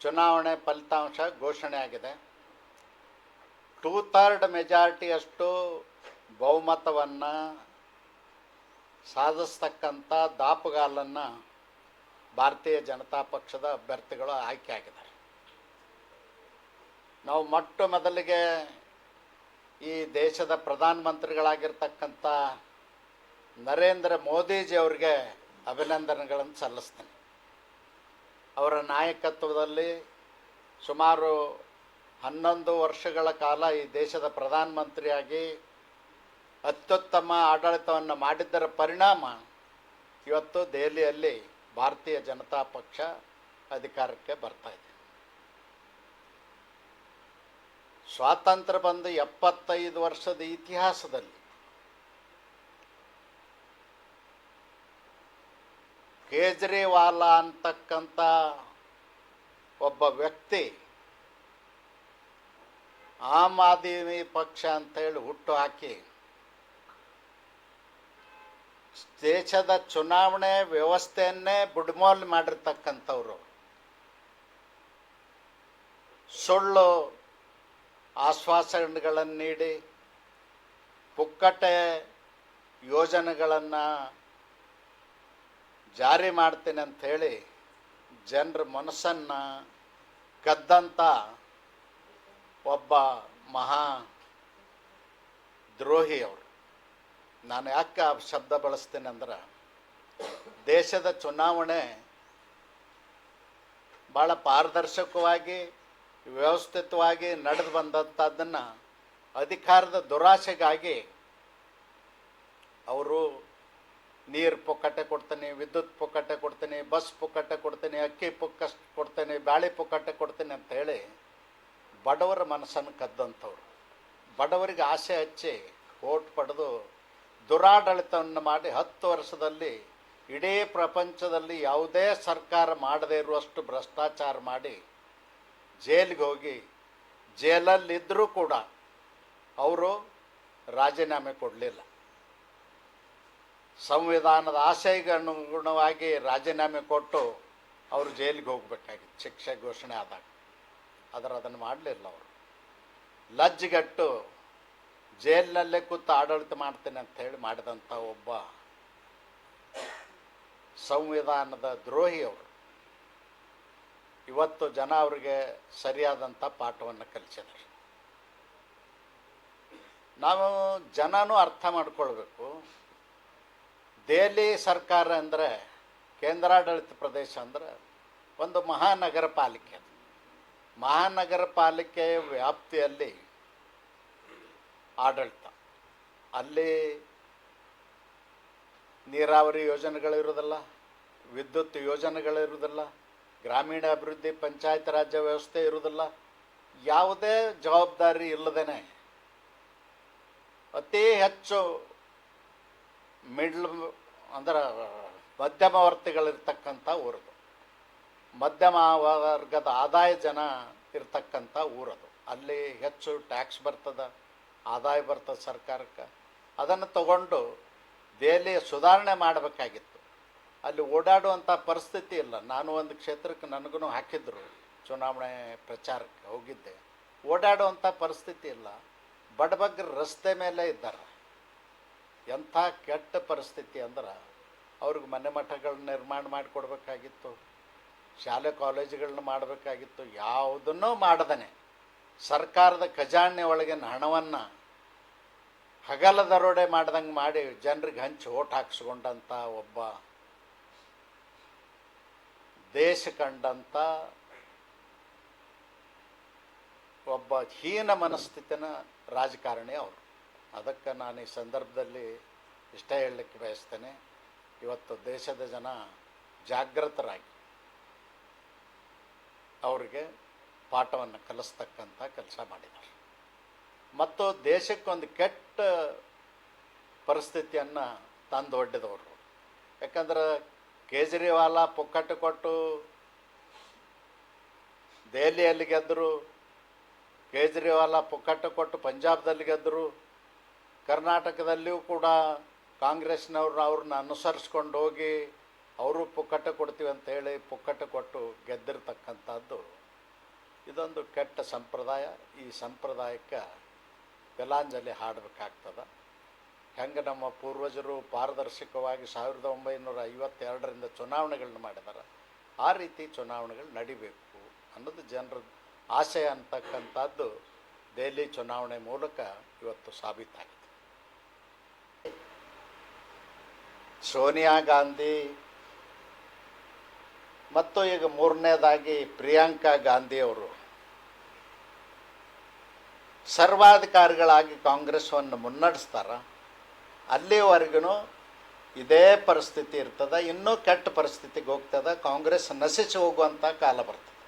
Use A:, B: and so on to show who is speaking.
A: ಚುನಾವಣೆ ಫಲಿತಾಂಶ ಘೋಷಣೆ ಆಗಿದೆ. ಟೂ ಥರ್ಡ್ ಮೆಜಾರಿಟಿಯಷ್ಟು ಬಹುಮತವನ್ನು ಸಾಧಿಸ್ತಕ್ಕಂಥ ದಾಪುಗಾಲನ್ನು ಭಾರತೀಯ ಜನತಾ ಪಕ್ಷದ ಅಭ್ಯರ್ಥಿಗಳು ಆಯ್ಕೆ ಆಗಿದ್ದಾರೆ. ನಾವು ಮೊಟ್ಟ ಮೊದಲಿಗೆ ಈ ದೇಶದ ಪ್ರಧಾನಮಂತ್ರಿಗಳಾಗಿರ್ತಕ್ಕಂಥ ನರೇಂದ್ರ ಮೋದಿಜಿ ಅವರಿಗೆ ಅಭಿನಂದನೆಗಳನ್ನು ಸಲ್ಲಿಸ್ತೇನೆ. ಅವರ ನಾಯಕತ್ವದಲ್ಲಿ ಸುಮಾರು ಹನ್ನೊಂದು ವರ್ಷಗಳ ಕಾಲ ಈ ದೇಶದ ಪ್ರಧಾನಮಂತ್ರಿಯಾಗಿ ಅತ್ಯುತ್ತಮ ಆಡಳಿತವನ್ನು ಮಾಡಿದ್ದರ ಪರಿಣಾಮ ಇವತ್ತು ದೆಹಲಿಯಲ್ಲಿ ಭಾರತೀಯ ಜನತಾ ಪಕ್ಷ ಅಧಿಕಾರಕ್ಕೆ ಬರ್ತಾ ಇದೆ. ಸ್ವಾತಂತ್ರ್ಯ ಬಂದು ಎಪ್ಪತ್ತೈದು ವರ್ಷದ ಇತಿಹಾಸದಲ್ಲಿ ಕೇಜ್ರಿವಾಲ ಅಂತಕ್ಕಂಥ ಒಬ್ಬ ವ್ಯಕ್ತಿ ಆಮ್ ಆದಮಿ ಪಕ್ಷ ಅಂತೇಳಿ ಹುಟ್ಟು ಹಾಕಿ ದೇಶದ ಚುನಾವಣೆ ವ್ಯವಸ್ಥೆಯನ್ನೇ ಬುಡ್ಮೋಲ್ ಮಾಡಿರ್ತಕ್ಕಂಥವ್ರು. ಸುಳ್ಳು ಆಶ್ವಾಸನೆಗಳನ್ನು ನೀಡಿ ಪುಕ್ಕಟೆ ಯೋಜನೆಗಳನ್ನು ಜಾರಿ ಮಾಡ್ತೀನಿ ಅಂಥೇಳಿ ಜನರ ಮನಸ್ಸನ್ನು ಕದ್ದಂಥ ಒಬ್ಬ ಮಹಾ ದ್ರೋಹಿ ಅವರು. ನಾನು ಯಾಕೆ ಆ ಶಬ್ದ ಬಳಸ್ತೇನೆ ಅಂದ್ರೆ, ದೇಶದ ಚುನಾವಣೆ ಭಾಳ ಪಾರದರ್ಶಕವಾಗಿ, ವ್ಯವಸ್ಥಿತವಾಗಿ ನಡೆದು ಬಂದಂಥದ್ದನ್ನು ಅಧಿಕಾರದ ದುರಾಸೆಗಾಗಿ ಅವರು ನೀರು ಪುಕ್ಕಟ್ಟೆ ಕೊಡ್ತೇನೆ, ವಿದ್ಯುತ್ ಪುಕ್ಕಟ್ಟೆ ಕೊಡ್ತೇನೆ ಬಸ್ ಪುಕ್ಕಟ್ಟೆ ಕೊಡ್ತೇನೆ, ಅಕ್ಕಿ ಪುಕ್ಕ ಕೊಡ್ತೇನೆ, ಬ್ಯಾಳೆ ಪುಕ್ಕಟ್ಟೆ ಕೊಡ್ತೇನೆ ಹೇಳಿ ಬಡವರ ಮನಸ್ಸನ್ನು ಕದ್ದಂಥವ್ರು. ಬಡವರಿಗೆ ಆಸೆ ಹಚ್ಚಿ ಓಟ್ ಪಡೆದು ದುರಾಡಳಿತವನ್ನು ಮಾಡಿ ಹತ್ತು ವರ್ಷದಲ್ಲಿ ಇಡೀ ಪ್ರಪಂಚದಲ್ಲಿ ಯಾವುದೇ ಸರ್ಕಾರ ಮಾಡದೇ ಇರುವಷ್ಟು ಭ್ರಷ್ಟಾಚಾರ ಮಾಡಿ ಜೈಲಿಗೆ ಹೋಗಿ ಜೈಲಲ್ಲಿದ್ದರೂ ಕೂಡ ಅವರು ರಾಜೀನಾಮೆ ಕೊಡಲಿಲ್ಲ. ಸಂವಿಧಾನದ ಆಶಯಕ್ಕೆ ಅನುಗುಣವಾಗಿ ರಾಜೀನಾಮೆ ಕೊಟ್ಟು ಅವರು ಜೈಲಿಗೆ ಹೋಗಬೇಕಾಗಿತ್ತು ಶಿಕ್ಷೆ ಘೋಷಣೆ ಆದಾಗ. ಆದರೆ ಅದನ್ನು ಮಾಡಲಿಲ್ಲ ಅವರು. ಲಜ್ಜೆಗಟ್ಟು ಜೈಲಿನಲ್ಲೇ ಕೂತು ಆಡಳಿತ ಮಾಡ್ತೇನೆ ಅಂತ ಹೇಳಿ ಮಾಡಿದಂಥ ಒಬ್ಬ ಸಂವಿಧಾನದ ದ್ರೋಹಿ ಅವರು. ಇವತ್ತು ಜನ ಅವರಿಗೆ ಸರಿಯಾದಂಥ ಪಾಠವನ್ನು ಕಲಿಸಿದ್ದಾರೆ. ನಾವು ಜನನೂ ಅರ್ಥ ಮಾಡ್ಕೊಳ್ಬೇಕು. ದೆಹಲಿ ಸರ್ಕಾರ ಅಂದರೆ ಕೇಂದ್ರಾಡಳಿತ ಪ್ರದೇಶ ಅಂದರೆ ಒಂದು ಮಹಾನಗರ ಪಾಲಿಕೆ ಅದು. ಮಹಾನಗರ ಪಾಲಿಕೆಯ ವ್ಯಾಪ್ತಿಯಲ್ಲಿ ಆಡಳಿತ. ಅಲ್ಲಿ ನೀರಾವರಿ ಯೋಜನೆಗಳಿರೋದಿಲ್ಲ ವಿದ್ಯುತ್ ಯೋಜನೆಗಳಿರುವುದಿಲ್ಲ ಗ್ರಾಮೀಣ ಅಭಿವೃದ್ಧಿ ಪಂಚಾಯತ್ ರಾಜ್ಯ ವ್ಯವಸ್ಥೆ ಇರುವುದಿಲ್ಲ. ಯಾವುದೇ ಜವಾಬ್ದಾರಿ ಇಲ್ಲದೇ ಅತಿ ಹೆಚ್ಚು ಮಿಡ್ಲ್ ಅಂದ್ರೆ ಮಧ್ಯಮ ವರ್ತಿಗಳಿರ್ತಕ್ಕಂಥ ಊರದು. ಮಧ್ಯಮ ವರ್ಗದ ಆದಾಯ ಜನ ಇರ್ತಕ್ಕಂಥ ಊರದು. ಅಲ್ಲಿ ಹೆಚ್ಚು ಟ್ಯಾಕ್ಸ್ ಬರ್ತದ, ಆದಾಯ ಬರ್ತದೆ ಸರ್ಕಾರಕ್ಕೆ. ಅದನ್ನು ತಗೊಂಡು ದೆಹಲಿಯ ಸುಧಾರಣೆ ಮಾಡಬೇಕಾಗಿತ್ತು. ಅಲ್ಲಿ ಓಡಾಡುವಂಥ ಪರಿಸ್ಥಿತಿ ಇಲ್ಲ. ನಾನು ಒಂದು ಕ್ಷೇತ್ರಕ್ಕೆ ನನಗೂ ಹಾಕಿದ್ರು, ಚುನಾವಣೆ ಪ್ರಚಾರಕ್ಕೆ ಹೋಗಿದ್ದೆ. ಓಡಾಡುವಂಥ ಪರಿಸ್ಥಿತಿ ಇಲ್ಲ. ಬಡಬಗ್ಗರು ರಸ್ತೆ ಮೇಲೆ ಇದ್ದಾರೆ. ಎಂಥ ಕೆಟ್ಟ ಪರಿಸ್ಥಿತಿ ಅಂದ್ರೆ ಅವ್ರಿಗೆ ಮನೆ ಮಠಗಳನ್ನ ನಿರ್ಮಾಣ ಮಾಡಿಕೊಡ್ಬೇಕಾಗಿತ್ತು, ಶಾಲೆ ಕಾಲೇಜುಗಳನ್ನ ಮಾಡಬೇಕಾಗಿತ್ತು, ಯಾವುದನ್ನೂ ಮಾಡದನೆ. ಸರ್ಕಾರದ ಖಜಾನೆ ಒಳಗಿನ ಹಣವನ್ನು ಹಗಲ ದರೋಡೆ ಮಾಡ್ದಂಗೆ ಮಾಡಿ ಜನರಿಗೆ ಹಂಚಿ ಓಟ್ ಹಾಕ್ಸ್ಕೊಂಡಂಥ ಒಬ್ಬ, ದೇಶ ಕಂಡಂಥ ಒಬ್ಬ ಹೀನ ಮನಸ್ಥಿತಿನ ರಾಜಕಾರಣಿ ಅವರು. ಅದಕ್ಕೆ ನಾನು ಈ ಸಂದರ್ಭದಲ್ಲಿ ಇಷ್ಟ ಹೇಳಲಿಕ್ಕೆ ಬಯಸ್ತೇನೆ. ಇವತ್ತು ದೇಶದ ಜನ ಜಾಗೃತರಾಗಿ ಅವರಿಗೆ ಪಾಠವನ್ನು ಕಲಿಸ್ತಕ್ಕಂಥ ಕೆಲಸ ಮಾಡಿದ್ದಾರೆ. ಮತ್ತು ದೇಶಕ್ಕೊಂದು ಕೆಟ್ಟ ಪರಿಸ್ಥಿತಿಯನ್ನು ತಂದು ಒಡ್ಡಿದವರು. ಯಾಕಂದ್ರೆ ಕೇಜ್ರಿವಾಲ ಪುಕ್ಕಟ್ಟು ಕೊಟ್ಟು ದೆಹಲಿಯಲ್ಲಿ ಗೆದ್ದರು, ಕೇಜ್ರಿವಾಲ ಪುಕ್ಕಟ್ಟು ಕೊಟ್ಟು ಪಂಜಾಬ್ದಲ್ಲಿ ಗೆದ್ದರು ಕರ್ನಾಟಕದಲ್ಲಿಯೂ ಕೂಡ ಕಾಂಗ್ರೆಸ್ನವ್ರು ಅವ್ರನ್ನ ಅನುಸರಿಸ್ಕೊಂಡು ಹೋಗಿ ಅವರು ಪುಕ್ಕಟ್ಟೆ ಕೊಡ್ತೀವಿ ಅಂತ ಹೇಳಿ ಪುಕ್ಕಟ್ಟೆ ಕೊಟ್ಟು ಗೆದ್ದಿರ್ತಕ್ಕಂಥದ್ದು ಇದೊಂದು ಕೆಟ್ಟ ಸಂಪ್ರದಾಯ. ಈ ಸಂಪ್ರದಾಯಕ್ಕೆ ಬೆಲಾಂಜಲಿ ಹಾಡಬೇಕಾಗ್ತದೆ. ಹೆಂಗೆ ನಮ್ಮ ಪೂರ್ವಜರು ಪಾರದರ್ಶಕವಾಗಿ ಸಾವಿರದ ಒಂಬೈನೂರ ಐವತ್ತೆರಡರಿಂದ ಚುನಾವಣೆಗಳನ್ನ ಮಾಡಿದ್ದಾರೆ. ಆ ರೀತಿ ಚುನಾವಣೆಗಳು ನಡಿಬೇಕು ಅನ್ನೋದು ಜನರ ಆಸೆ ಅಂತಕ್ಕಂಥದ್ದು ದೆಹಲಿ ಚುನಾವಣೆ ಮೂಲಕ ಇವತ್ತು ಸಾಬೀತಾಗಿದೆ. ಸೋನಿಯಾ ಗಾಂಧಿ ಮತ್ತು ಈಗ ಮೂರನೇದಾಗಿ ಪ್ರಿಯಾಂಕಾ ಗಾಂಧಿ ಅವರು. ಸರ್ವಾಧಿಕಾರಿಗಳಾಗಿ ಕಾಂಗ್ರೆಸ್ವನ್ನು ಮುನ್ನಡೆಸ್ತಾರ. ಅಲ್ಲಿವರೆಗೂ ಇದೇ ಪರಿಸ್ಥಿತಿ ಇರ್ತದೆ, ಇನ್ನೂ ಕೆಟ್ಟ ಪರಿಸ್ಥಿತಿಗೆ ಹೋಗ್ತದೆ, ಕಾಂಗ್ರೆಸ್ ನಶಿಸಿ ಹೋಗುವಂಥ ಕಾಲ ಬರ್ತದೆ.